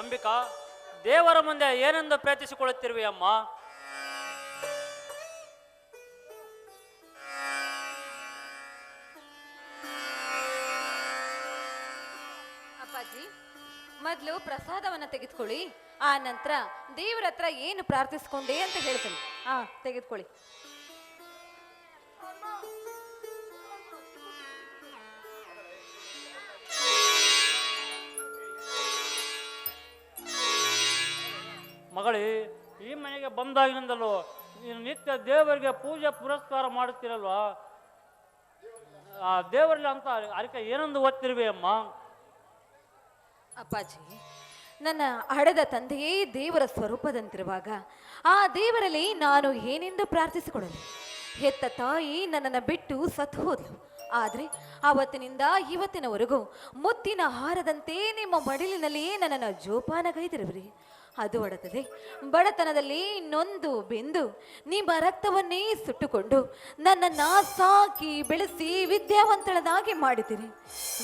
ಅಂಬಿಕಾ, ದೇವರ ಮುಂದೆ ಏನೆಂದು ಪ್ರಯತ್ನಿಸಿಕೊಳ್ಳುತ್ತಿರುವೆ ಅಮ್ಮ? ಅಪ್ಪಾಜಿ, ಮೊದಲು ಪ್ರಸಾದವನ್ನ ತೆಗೆದುಕೊಳ್ಳಿ. ಆ ನಂತರ ದೇವರ ಹತ್ರ ಏನು ಪ್ರಾರ್ಥಿಸ್ಕೊಂಡೆ ಅಂತ ಹೇಳ್ತೀನಿ. ಹಾ ತೆಗೆದುಕೊಳ್ಳಿ. ಮಗಳೇ, ಈ ಮನೆಗೆ ಬಂದಾಗಿನಿಂದಲೂ ನೀನು ನಿತ್ಯ ದೇವರಿಗೆ ಪೂಜೆ ಪುರಸ್ಕಾರ ಮಾಡುತ್ತಿರಲ್ವಾ? ಆ ದೇವರಲ್ಲಿ ಅಂತ ಅದಕ್ಕೆ ಏನೊಂದು ಓದ್ತಿರುವೆ ಅಮ್ಮ? ಅಪ್ಪಾಜಿ, ನನ್ನ ಹಡೆದ ತಂದೆಯೇ ದೇವರ ಸ್ವರೂಪದಂತಿರುವಾಗ ಆ ದೇವರಲ್ಲಿ ನಾನು ಏನೆಂದು ಪ್ರಾರ್ಥಿಸಿಕೊಳ್ಳಲಿ? ಹೆತ್ತ ತಾಯಿ ನನ್ನನ್ನು ಬಿಟ್ಟು ಸತ್ತು ಹೋದ್ಲು ಆದರೆ ಆವತ್ತಿನಿಂದ ಇವತ್ತಿನವರೆಗೂ ಮುತ್ತಿನ ಹಾರದಂತೆ ನಿಮ್ಮ ಮಡಿಲಿನಲ್ಲಿಯೇ ನನ್ನನ್ನು ಜೋಪಾನಗೈದಿರುವಿರಿ. ಅದು ಒಡತದೆ. ಬಡತನದಲ್ಲಿ ನೊಂದು ಬೆಂದು, ನಿಮ್ಮ ರಕ್ತವನ್ನೇ ಸುಟ್ಟುಕೊಂಡು ನನ್ನನ್ನು ಸಾಕಿ ಬೆಳೆಸಿ ವಿದ್ಯಾವಂತಳನಾಗಿ ಮಾಡಿದ್ದೀರಿ.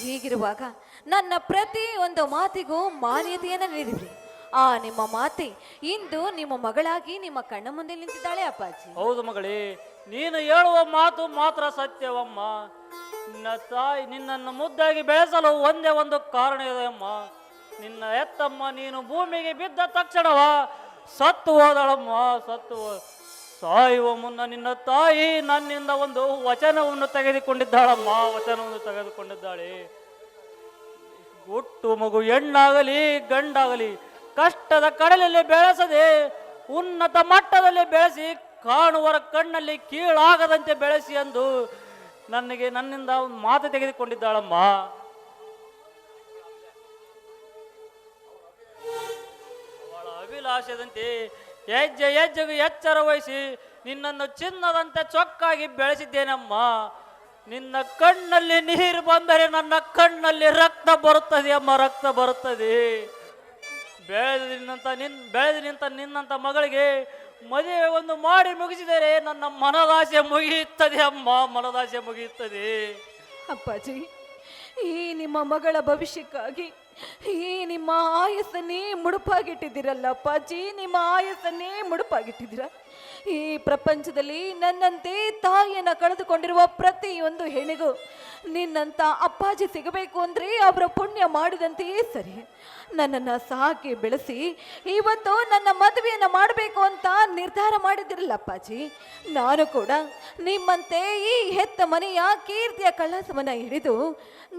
ಹೀಗಿರುವಾಗ ನನ್ನ ಪ್ರತಿ ಒಂದು ಮಾತಿಗೂ ಮಾನ್ಯತೆಯನ್ನು ನೀಡಿದ್ರಿ ಆ ನಿಮ್ಮ ಮಾತೆ ಇಂದು ನಿಮ್ಮ ಮಗಳಾಗಿ ನಿಮ್ಮ ಕಣ್ಣ ಮುಂದೆ ನಿಂತಿದ್ದಾಳೆ, ಅಪ್ಪಾಜಿ. ಹೌದು ಮಗಳೇ, ನೀನು ಹೇಳುವ ಮಾತು ಮಾತ್ರ ಸತ್ಯವಮ್ಮ. ನಿನ್ನ ತಾಯಿ ನಿನ್ನನ್ನು ಮುದ್ದಾಗಿ ಬೆಳೆಸಲು ಒಂದೇ ಒಂದು ಕಾರಣ ಇದೆ ಅಮ್ಮ. ನಿನ್ನ ಎತ್ತಮ್ಮ ನೀನು ಭೂಮಿಗೆ ಬಿದ್ದ ತಕ್ಷಣವ ಸತ್ತು ಹೋದಳಮ್ಮ, ಸತ್ತು ಸಾಯುವ ಮುನ್ನ ನಿನ್ನ ತಾಯಿ ನನ್ನಿಂದ ಒಂದು ವಚನವನ್ನು ತೆಗೆದುಕೊಂಡಿದ್ದಾಳಮ್ಮ, ವಚನವನ್ನು ತೆಗೆದುಕೊಂಡಿದ್ದಾಳೆ. ಹುಟ್ಟು ಮಗು ಹೆಣ್ಣಾಗಲಿ, ಗಂಡಾಗಲಿ, ಕಷ್ಟದ ಕಡಲಲ್ಲಿ ಬೆಳೆಸದೆ, ಉನ್ನತ ಮಟ್ಟದಲ್ಲಿ ಬೆಳೆಸಿ, ಕಾಣುವರ ಕಣ್ಣಲ್ಲಿ ಕೀಳಾಗದಂತೆ ಬೆಳೆಸಿ ಎಂದು ನನಗೆ ನನ್ನಿಂದ ಒಂದು ಮಾತು ತೆಗೆದುಕೊಂಡಿದ್ದಾಳಮ್ಮ. ಅಭಿಲಾಷದಂತೆ ಹೆಜ್ಜೆ ಹೆಜ್ಜೆಗೂ ಎಚ್ಚರ ವಹಿಸಿ ನಿನ್ನನ್ನು ಚಿನ್ನದಂತೆ ಚೊಕ್ಕಾಗಿ ಬೆಳೆಸಿದ್ದೇನಮ್ಮ. ನಿನ್ನ ಕಣ್ಣಲ್ಲಿ ನೀರು ಬಂದರೆ ನನ್ನ ಕಣ್ಣಲ್ಲಿ ರಕ್ತ ಬರುತ್ತದೆ ಅಮ್ಮ, ರಕ್ತ ಬರುತ್ತದೆ. ಬೆಳೆದು ನಿನ್ನಂತ ನಿನ್, ಬೆಳೆದು ನಿಂತ ನಿನ್ನಂತ ಮಗಳಿಗೆ ಮದುವೆ ಒಂದು ಮಾಡಿ ಮುಗಿಸಿದರೆ ನನ್ನ ಮನದಾಸೆ ಮುಗಿಯುತ್ತದೆ ಅಮ್ಮ, ಮನದಾಸೆ ಮುಗಿಯುತ್ತದೆ. ಅಪ್ಪಾಜಿ, ಈ ನಿಮ್ಮ ಮಗಳ ಭವಿಷ್ಯಕ್ಕಾಗಿ ಈ ನಿಮ್ಮ ಆಯಸ್ಸನ್ನೇ ಮುಡುಪಾಗಿಟ್ಟಿದ್ದೀರಲ್ಲ ಅಪ್ಪಾಜಿ ನಿಮ್ಮ ಆಯಸ್ಸನ್ನೇ ಮುಡುಪಾಗಿಟ್ಟಿದ್ದೀರ? ಈ ಪ್ರಪಂಚದಲ್ಲಿ ನನ್ನಂತೆ ತಾಯಿಯನ್ನು ಕಳೆದುಕೊಂಡಿರುವ ಪ್ರತಿಯೊಂದು ಹೆಣಿಗೂ ನಿನ್ನಂತ ಅಪ್ಪಾಜಿ ಸಿಗಬೇಕು ಅಂದರೆ ಅವರ ಪುಣ್ಯ ಮಾಡಿದಂತೆಯೇ ಸರಿ. ನನ್ನನ್ನು ಸಾಕಿ ಬೆಳೆಸಿ ಇವತ್ತು ನನ್ನ ಮದುವೆಯನ್ನು ಮಾಡಬೇಕು ಅಂತ ನಿರ್ಧಾರ ಮಾಡಿದಿರಲ್ಲ ಅಪ್ಪಾಜಿ? ನಾನು ಕೂಡ ನಿಮ್ಮಂತೆ ಈ ಹೆತ್ತ ಮನೆಯ ಕೀರ್ತಿಯ ಕಳಸವನ್ನು ಹಿಡಿದು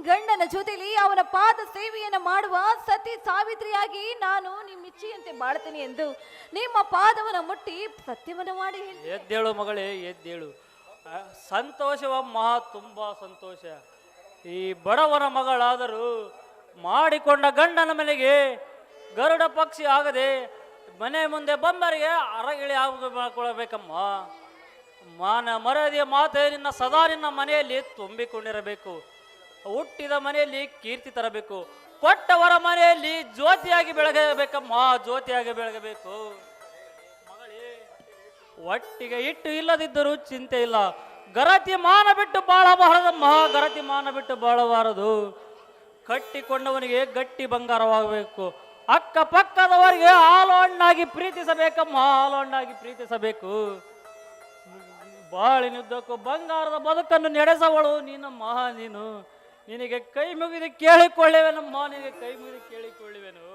ಗಂಡನ ಜೊತೆಯಲ್ಲಿ ಅವನ ಪಾದ ಸೇವೆಯನ್ನು ಮಾಡುವ ಸತಿ ಸಾವಿತ್ರಿಯಾಗಿ ನಾನು ನಿಮ್ಮ ಇಚ್ಛೆಯಂತೆ ಮಾಡ್ತೀನಿ ಎಂದು ನಿಮ್ಮ ಪಾದವನ್ನು ಮುಟ್ಟಿ ಸತ್ಯವನ್ನ ಮಾಡಿ ಎದ್ದೇಳು ಮಗಳೇ, ಎದ್ದೇಳು. ಸಂತೋಷವಮ್ಮ ತುಂಬಾ ಸಂತೋಷ. ಈ ಬಡವರ ಮಗಳಾದರೂ ಮಾಡಿಕೊಂಡ ಗಂಡನ ಮನೆಗೆ ಗರುಡ ಪಕ್ಷಿ ಆಗದೆ ಮನೆ ಮುಂದೆ ಬಂದರಿಗೆ ಅರಗಿಳಿ ಆಗ ಮಾನ ಮರದಿಯ ಮಾತೆ ನಿನ್ನ ಸದಾ ನಿನ್ನ ಮನೆಯಲ್ಲಿ ತುಂಬಿಕೊಂಡಿರಬೇಕು. ಹುಟ್ಟಿದ ಮನೆಯಲ್ಲಿ ಕೀರ್ತಿ ತರಬೇಕು. ಕೊಟ್ಟವರ ಮನೆಯಲ್ಲಿ ಜ್ಯೋತಿಯಾಗಿ ಬೆಳಗಬೇಕಮ್ಮ, ಜ್ಯೋತಿಯಾಗಿ ಬೆಳಗಬೇಕು. ಒಟ್ಟಿಗೆ ಇಟ್ಟು ಇಲ್ಲದಿದ್ದರೂ ಚಿಂತೆ ಇಲ್ಲ. ಗರತಿ ಮಾನ ಬಿಟ್ಟು ಬಾಳಬಾರದಮ್ಮ ಗರತಿ ಮಾನ ಬಿಟ್ಟು ಬಾಳಬಾರದು. ಕಟ್ಟಿಕೊಂಡವನಿಗೆ ಗಟ್ಟಿ ಬಂಗಾರವಾಗಬೇಕು. ಅಕ್ಕಪಕ್ಕದವರಿಗೆ ಹಾಲು ಹಣ್ಣಾಗಿ ಪ್ರೀತಿಸಬೇಕಮ್ಮ ಹಾಲು ಹಣ್ಣಾಗಿ ಪ್ರೀತಿಸಬೇಕು. ಬಾಳಿನುದ್ದಕ್ಕೂ ಬಂಗಾರದ ಬದುಕನ್ನು ನಡೆಸವಳು ನೀನಮ್ಮ ನೀನು. ನಿನಗೆ ಕೈ ಮುಗಿದು ಕೇಳಿಕೊಳ್ಳುವೆನಮ್ಮ ನಿನಗೆ ಕೈ ಮುಗಿದು ಕೇಳಿಕೊಳ್ಳುವೆನು.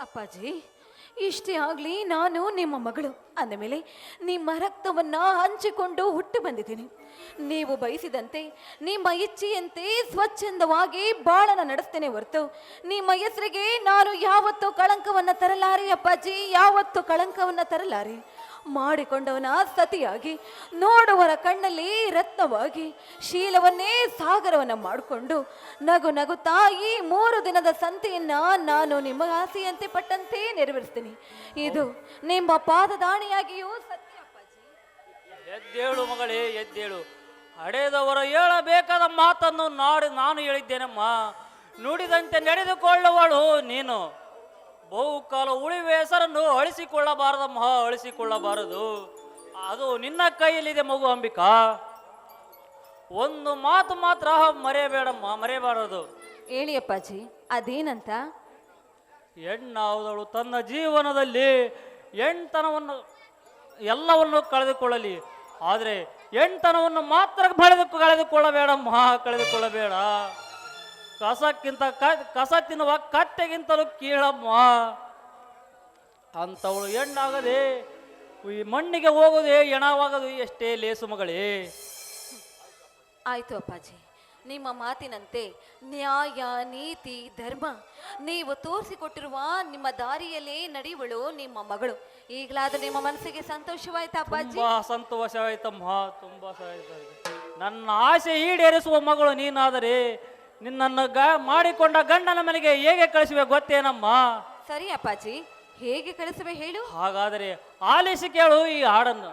ಅಪ್ಪಾಜಿ ಇಷ್ಟೇ ಆಗಲಿ, ನಾನು ನಿಮ್ಮ ಮಗಳು. ಅಂದಮೇಲೆ ನಿಮ್ಮ ರಕ್ತವನ್ನು ಹಂಚಿಕೊಂಡು ಹುಟ್ಟು ಬಂದಿದ್ದೀನಿ. ನೀವು ಬಯಸಿದಂತೆ, ನಿಮ್ಮ ಇಚ್ಛೆಯಂತೆ ಸ್ವಚ್ಛಂದವಾಗಿ ಬಾಳನ ನಡೆಸ್ತೇನೆ ಹೊರತು, ನಿಮ್ಮ ಹೆಸರಿಗೆ ನಾನು ಯಾವತ್ತೂ ಕಳಂಕವನ್ನು ತರಲಾರೆ, ಅಪ್ಪಾಜಿ? ಯಾವತ್ತೂ ಕಳಂಕವನ್ನು ತರಲಾರೆ? ಮಾಡಿಕೊಂಡವನ ಸತಿಯಾಗಿ ನೋಡುವರ ಕಣ್ಣಲ್ಲಿ ರತ್ನವಾಗಿ, ಶೀಲವನ್ನೇ ಸಾಗರವನ್ನ ಮಾಡಿಕೊಂಡು ನಗು ನಗು ತಾಯಿ ಮೂರು ದಿನದ ಸಂತೆಯನ್ನ ನಾನು ನಿಮ್ಮ ಆಸೆಯಂತೆ ಪಟ್ಟಂತೆ ನೆರವೇರಿಸ್ತೀನಿ. ಇದು ನಿಮ್ಮ ಪಾದದಾಣಿಯಾಗಿಯೂ ಸತ್ಯ ಎದ್ದೇಳು ಮಗಳೇ, ಎದ್ದೇಳು. ಹಡೆದವರು ಹೇಳಬೇಕಾದ ಮಾತನ್ನು ನಾಡಿ ನಾನು ಹೇಳಿದ್ದೇನಮ್ಮ. ನುಡಿದಂತೆ ನಡೆದುಕೊಳ್ಳುವಳು ನೀನು. ಬಹುಕಾಲ ಉಳಿವೆ ಹೆಸರನ್ನು ಅಳಿಸಿಕೊಳ್ಳಬಾರದಮ್ಮ ಅಳಿಸಿಕೊಳ್ಳಬಾರದು. ಅದು ನಿನ್ನ ಕೈಯಲ್ಲಿದೆ ಮಗು ಅಂಬಿಕಾ. ಒಂದು ಮಾತು ಮಾತ್ರ ಮರೆಯಬೇಡಮ್ಮ ಮರೆಯಬಾರದು. ಹೇಳಿ ಅಪ್ಪಾಜಿ ಅದೇನಂತ? ಹೆಣ್ಣಾವುದಳು ತನ್ನ ಜೀವನದಲ್ಲಿ ಹೆಣ್ತನವನ್ನು ಎಲ್ಲವನ್ನು ಕಳೆದುಕೊಳ್ಳಲಿ. ಆದರೆ ಹೆಣ್ತನವನ್ನು ಮಾತ್ರ ಕಳೆದುಕೊಳ್ಳಬೇಡ ಕಳೆದುಕೊಳ್ಳಬೇಡಮ್ಮ ಕಳೆದುಕೊಳ್ಳಬೇಡ. ಕಸಕ್ಕಿಂತ ಕಸ ತಿನ್ನುವ ಕಟ್ಟೆಗಿಂತಲೂ ಕೀಳಮ್ಮ. ಅಂಥವಳು ಹೆಣ್ಣಾಗದೆ ಈ ಮಣ್ಣಿಗೆ ಹೋಗೋದೇ ಎಣವಾಗದು ಎಷ್ಟೇ ಲೇಸು ಮಗಳೇ. ಆಯ್ತು ಅಪ್ಪಾಜಿ ನಿಮ್ಮ ಮಾತಿನಂತೆ ನ್ಯಾಯ ನೀತಿ ಧರ್ಮ ನೀವು ತೋರಿಸಿಕೊಟ್ಟಿರುವ ನಿಮ್ಮ ದಾರಿಯಲ್ಲೇ ನಡೆಯುವಳು ನಿಮ್ಮ ಮಗಳು. ಈಗಲಾದ್ರೂ ನಿಮ್ಮ ಮನಸ್ಸಿಗೆ ಸಂತೋಷವಾಯ್ತಾ ಅಪ್ಪಾಜಿ? ತುಂಬಾ ಸಂತೋಷವಾಯ್ತಮ್ಮ ತುಂಬಾ ಸಂತೋಷ. ನನ್ನ ಆಸೆ ಈಡೇರಿಸುವ ಮಗಳು ನೀನಾದರೆ ನಿನ್ನನ್ನು ಗ ಮಾಡಿಕೊಂಡ ಗಂಡನ ಮನೆಗೆ ಹೇಗೆ ಕಳಿಸುವೆ ಗೊತ್ತೇನಮ್ಮ? ಸರಿ ಅಪ್ಪಾಜಿ ಹೇಗೆ ಕಳಿಸುವೆ ಹೇಳು? ಹಾಗಾದರೆ ಆಲಿಸಿ ಕೇಳು ಈ ಹಾಡನ್ನು.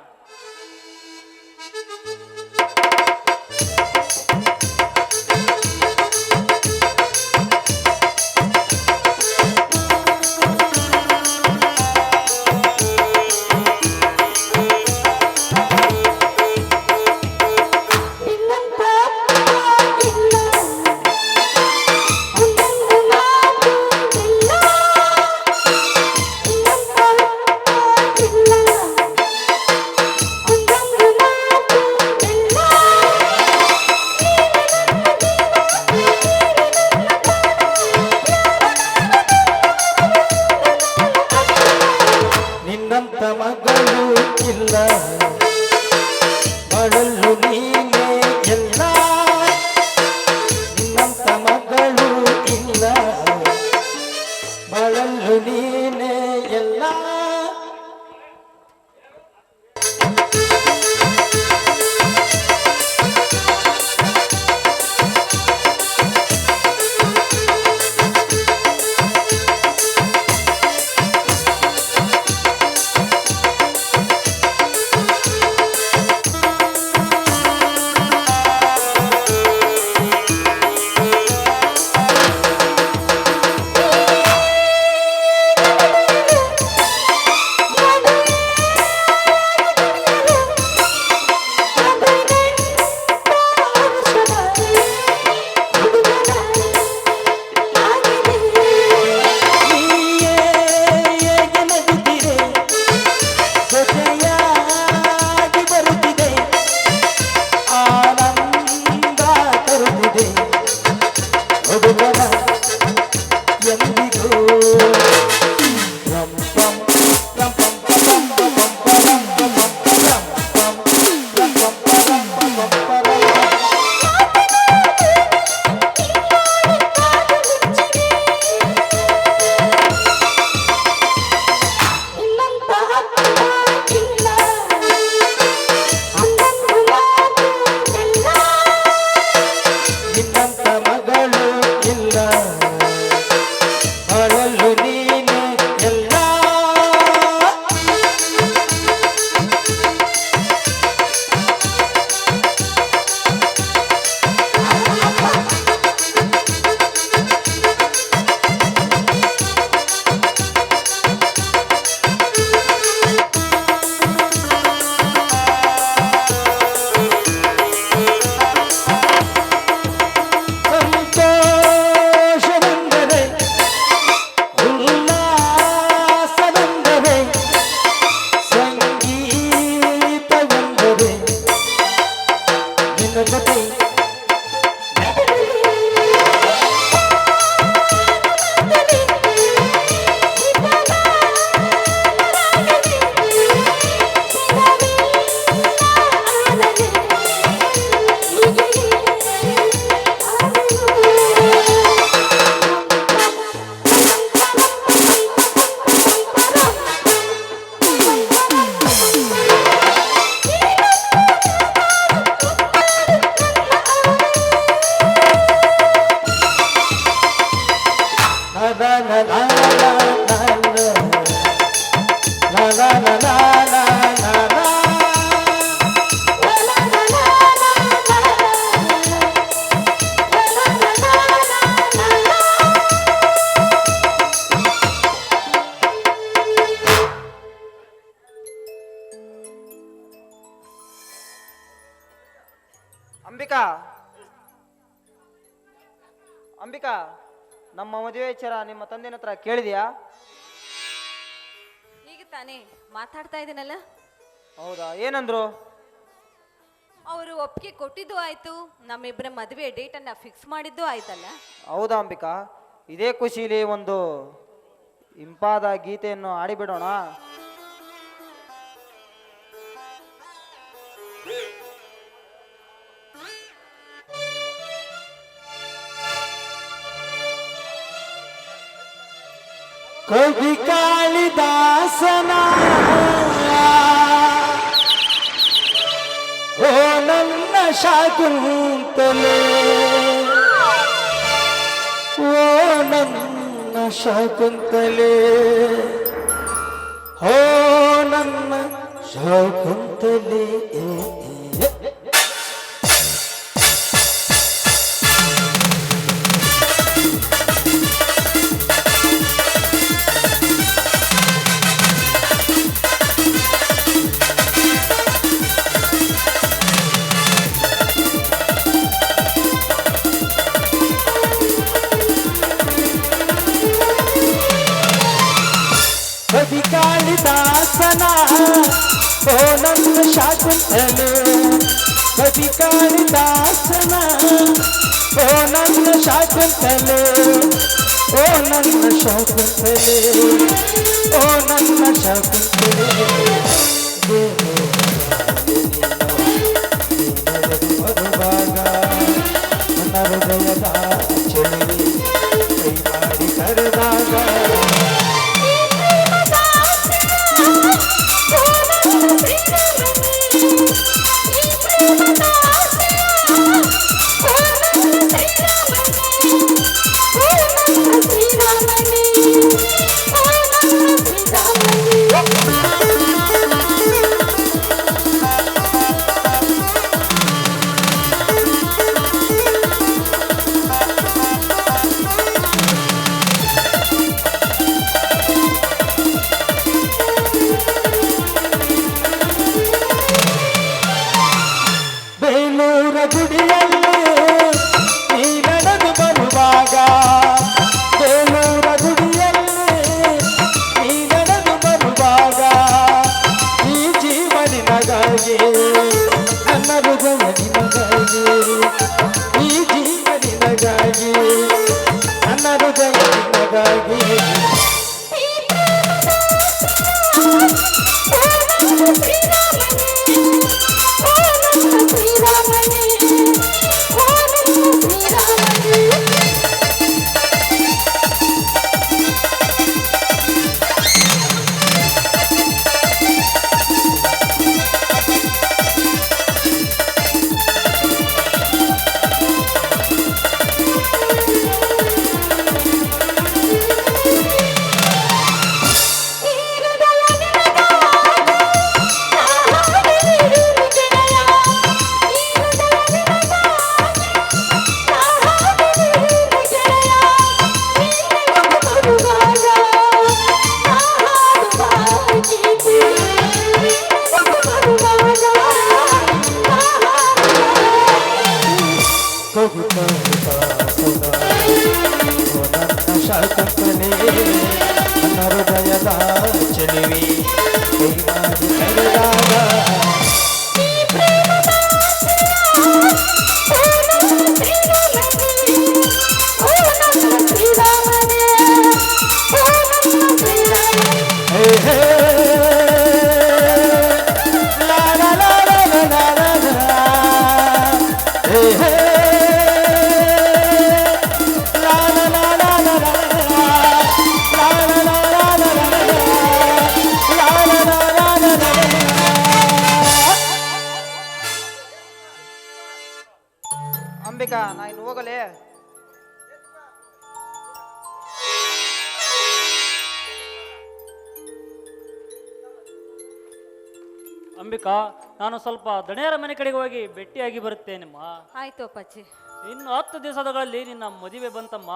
ಅಂಬಿಕಾ. ಅಂಬಿಕಾ ನಮ್ಮ ಮದುವೆ ವಿಚಾರ ನಿಮ್ಮ ತಂದೆನ ಹತ್ರ ಕೇಳಿದ್ಯಾ? ಈಗ ತಾನೇ ಮಾತಾಡ್ತಾ ಇದ್ದೀನಲ್ಲ? ಹೌದಾ ಏನಂದ್ರು? ಅವರು ಒಪ್ಪಿಗೆ ಕೊಟ್ಟಿದ್ದು ಆಯ್ತು ನಮ್ಮಿಬ್ಬರ ಮದುವೆ ಡೇಟನ್ನ ಫಿಕ್ಸ್ ಮಾಡಿದ್ದು ಆಯ್ತಲ್ಲ? ಹೌದಾ ಅಂಬಿಕಾ ಇದೇ ಖುಷಿಲಿ ಒಂದು ಇಂಪಾದ ಗೀತೆಯನ್ನು ಆಡಿಬಿಡೋಣ কবি কালিদাস না ও নন্দ শাকুন্তলে। ও নন্দ শাকুন্তলে ও নন্দ শাকুন্তলে। ഓണം ശാകുന്തലും കവികാരിദാസന ഓണം ശാകുന്തലേ ഓണം ശാകുന്തലേ ഓണം ശാകുന്തലേ ಅಂಬಿಕಾ ನಾ ಇನ್ನು ಹೋಗಲೇ. ಅಂಬಿಕಾ ನಾನು ಸ್ವಲ್ಪ ದಣಿಯರ ಮನೆ ಕಡೆಗೆ ಹೋಗಿ ಭೇಟಿಯಾಗಿ ಬರುತ್ತೇನಮ್ಮ. ಆಯ್ತು ಅಪ್ಪಾಜಿ. ಇನ್ನು ಹತ್ತು ದಿವಸಗಳಲ್ಲಿ ನಿನ್ನ ಮದುವೆ ಬಂತಮ್ಮ.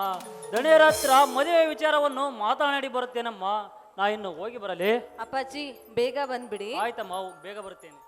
ದಣಿಯರ ಹತ್ರ ಮದುವೆ ವಿಚಾರವನ್ನು ಮಾತನಾಡಿ ಬರುತ್ತೇನಮ್ಮ. ನಾ ಇನ್ನು ಹೋಗಿ ಬರಲಿ. ಅಪ್ಪಾಜಿ ಬೇಗ ಬಂದ್ಬಿಡಿ. ಆಯ್ತಮ್ಮ ಬೇಗ ಬರುತ್ತೇನೆ.